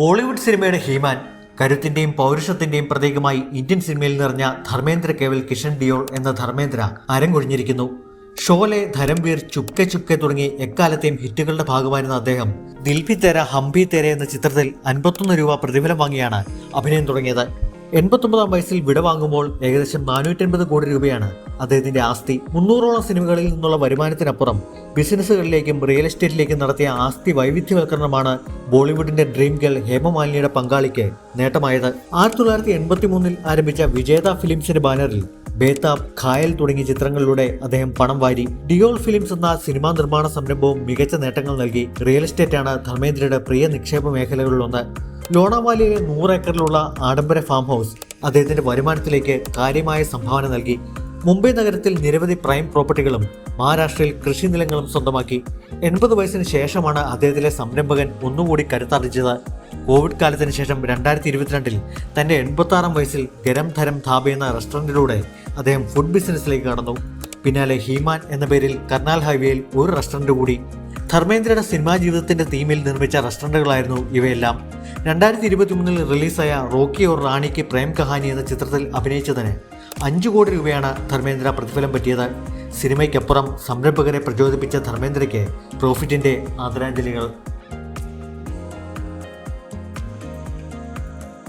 ബോളിവുഡ് സിനിമയുടെ ഹീമാൻ കരുത്തിന്റെയും പൗരുഷത്തിന്റെയും പ്രതീകമായി ഇന്ത്യൻ സിനിമയിൽ നിറഞ്ഞ ധർമ്മേന്ദ്ര കേവൽ കിഷൻ ഡിയോൾ എന്ന ധർമ്മേന്ദ്ര അരങ്ങൊഴിഞ്ഞിരിക്കുന്നു. ഷോലെ ധരംവീർ ചുപ്കെ ചുപ്കെ തുടങ്ങി എക്കാലത്തെയും ഹിറ്റുകളുടെ ഭാഗമായിരുന്ന അദ്ദേഹം ദിൽഫി തേര ഹംപി തേര എന്ന ചിത്രത്തിൽ അൻപത്തൊന്ന് രൂപ പ്രതിഫലം വാങ്ങിയാണ് അഭിനയം തുടങ്ങിയത്. എൺപത്തൊമ്പതാം വയസ്സിൽ വിടവാങ്ങുമ്പോൾ ഏകദേശം നാനൂറ്റൻപത് കോടി രൂപയാണ് അദ്ദേഹത്തിന്റെ ആസ്തി. മുന്നൂറോളം സിനിമകളിൽ നിന്നുള്ള വരുമാനത്തിനപ്പുറം ബിസിനസ്സുകളിലേക്കും റിയൽ എസ്റ്റേറ്റിലേക്കും നടത്തിയ ആസ്തി വൈവിധ്യവൽക്കരണമാണ് ബോളിവുഡിന്റെ ഡ്രീം ഗേൾ ഹേമമാലിനിയുടെ പങ്കാളിക്ക് നേട്ടമായത്. ആയിരത്തി തൊള്ളായിരത്തി എൺപത്തി മൂന്നിൽ ആരംഭിച്ച വിജേത ഫിലിംസിന്റെ ബാനറിൽ ബേതാബ് ഖായൽ തുടങ്ങിയ ചിത്രങ്ങളിലൂടെ അദ്ദേഹം പണം വാരി. ഡിയോൾ ഫിലിംസ് എന്ന സിനിമാ നിർമ്മാണ സംരംഭവും മികച്ച നേട്ടങ്ങൾ നൽകി. റിയൽ എസ്റ്റേറ്റാണ് ധർമ്മേന്ദ്രയുടെ പ്രിയ നിക്ഷേപ മേഖലകളിലൊന്ന്. ലോണാവാലിയിലെ നൂറ് ഏക്കറിലുള്ള ആഡംബര ഫാം ഹൗസ് അദ്ദേഹത്തിന്റെ വരുമാനത്തിലേക്ക് കാര്യമായ സംഭാവന നൽകി. മുംബൈ നഗരത്തിൽ നിരവധി പ്രൈം പ്രോപ്പർട്ടികളും മഹാരാഷ്ട്രയിൽ കൃഷി നിലങ്ങളും സ്വന്തമാക്കി. എൺപത് വയസ്സിന് ശേഷമാണ് അദ്ദേഹത്തിലെ സംരംഭകൻ ഒന്നുകൂടി കരുത്താർജിച്ചത് കോവിഡ് കാലത്തിന് ശേഷം രണ്ടായിരത്തി ഇരുപത്തിരണ്ടിൽ തന്റെ എൺപത്തി ആറാം വയസ്സിൽ ഗരം ധരം ധാബ എന്ന റെസ്റ്റോറന്റിലൂടെ അദ്ദേഹം ഫുഡ് ബിസിനസ്സിലേക്ക് കടന്നു. പിന്നാലെ ഹീമാൻ എന്ന പേരിൽ കർണാൽ ഹൈവേയിൽ ഒരു റെസ്റ്റോറന്റ് കൂടി. ധർമ്മേന്ദ്രയുടെ സിനിമാ ജീവിതത്തിന്റെ തീമിൽ നിർമ്മിച്ച റെസ്റ്റോറന്റുകളായിരുന്നു ഇവയെല്ലാം. രണ്ടായിരത്തി ഇരുപത്തി മൂന്നിൽ റിലീസായ റോക്കി ഓർ റാണിക്ക് പ്രേം കഹാനി എന്ന ചിത്രത്തിൽ അഭിനയിച്ചതിന് അഞ്ചു കോടി രൂപയാണ് ധർമ്മേന്ദ്ര പ്രതിഫലം പറ്റിയത്. സിനിമയ്ക്കപ്പുറം സംരംഭകരെ പ്രചോദിപ്പിച്ച ധർമ്മേന്ദ്രയ്ക്ക് പ്രോഫിറ്റിന്റെ ആദരാഞ്ജലികൾ.